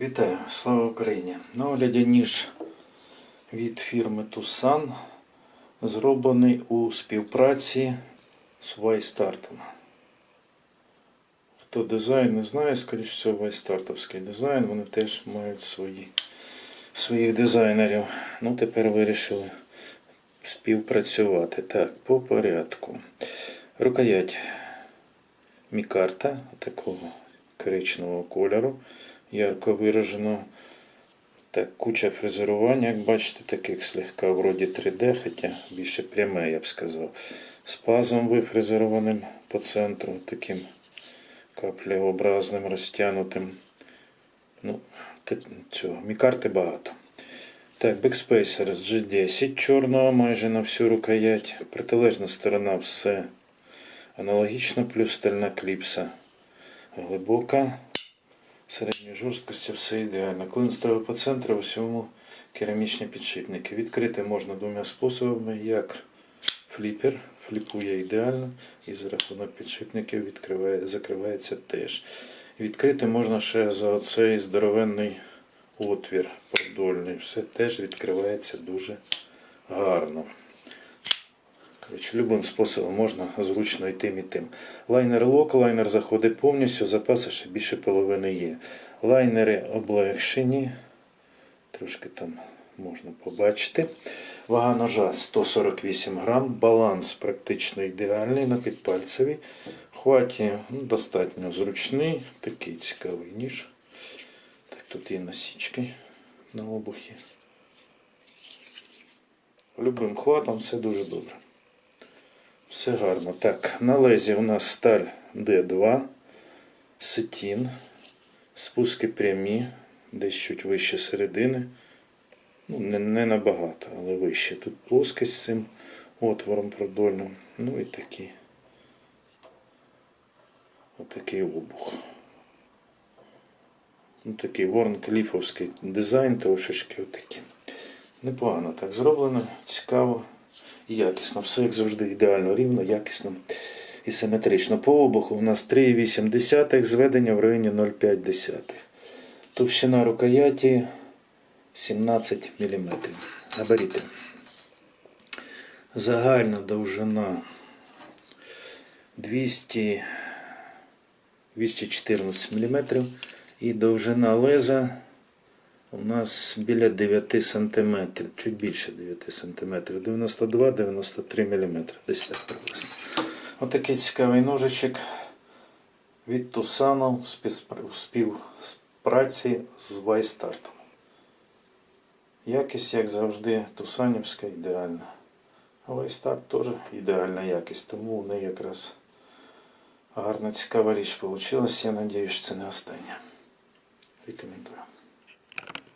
Вітаю, слава Україні! На огляді ніж від фірми Tucson зроблений у співпраці з Вайстартом. Хто дизайн не знає, скоріш всього, вайстартовський дизайн, вони теж мають свої, своїх дизайнерів. Ну, тепер вирішили співпрацювати. Так, по порядку. Рукоять мікарта такого коричневого кольору, ярко виражено. Так, куча фрезерування, як бачите, таких слегка вроді 3D, хоча більше пряме, я б сказав. З пазом вифрезерованим по центру, таким каплеобразним, розтягнутим. Ну, цього, мікарти багато. Так, бекспейсер з G10 чорного майже на всю рукоять. Протилежна сторона все аналогічно, плюс стальна кліпса глибока. Середньої жорсткості все ідеально. Клин стоїть по центру, у всьому керамічні підшипники. Відкрити можна двома способами, як фліпер, фліпує ідеально, і за рахунок підшипників відкриває, закривається теж. Відкрити можна ще за оцей здоровенний отвір продольний. Все теж відкривається дуже гарно. Коротше, любим способом можна зручно і тим і тим. Лайнер лок, лайнер заходить повністю, запаси ще більше половини є. Лайнери облегшені, трошки там можна побачити. Вага ножа 148 грам, баланс практично ідеальний на підпальцеві. Хваті ну, достатньо зручний, такий цікавий ніж. Так, тут є насічки на обухі. Любим хватом все дуже добре. Все гарно. Так, на лезі у нас сталь D2, сетін, спуски прямі, десь чуть вище середини. Ну, не, не набагато, але вище. Тут плоскость з цим отвором продольним. Ну і такі. Отакий обух. Ну, такий ворнкліфовський дизайн трошечки отакий. Непогано так зроблено, цікаво і якісно. Все як завжди ідеально рівно, якісно і симетрично. По обуху у нас 3,8 зведення в районі 0,5. Товщина рукояті 17 мм. Габаріти. Загальна довжина 200, 214 мм і довжина леза у нас біля 9 см, чуть більше 9 см, 92-93 мм, десь так приблизно. Отакий цікавий ножичок від Тусану в співпраці з Вайстартом. Якість, як завжди, Тусанівська ідеальна. А Вайстарт теж ідеальна якість, тому в неї якраз гарна цікава річ вийшла. Я сподіваюся, що це не остання. Рекомендую.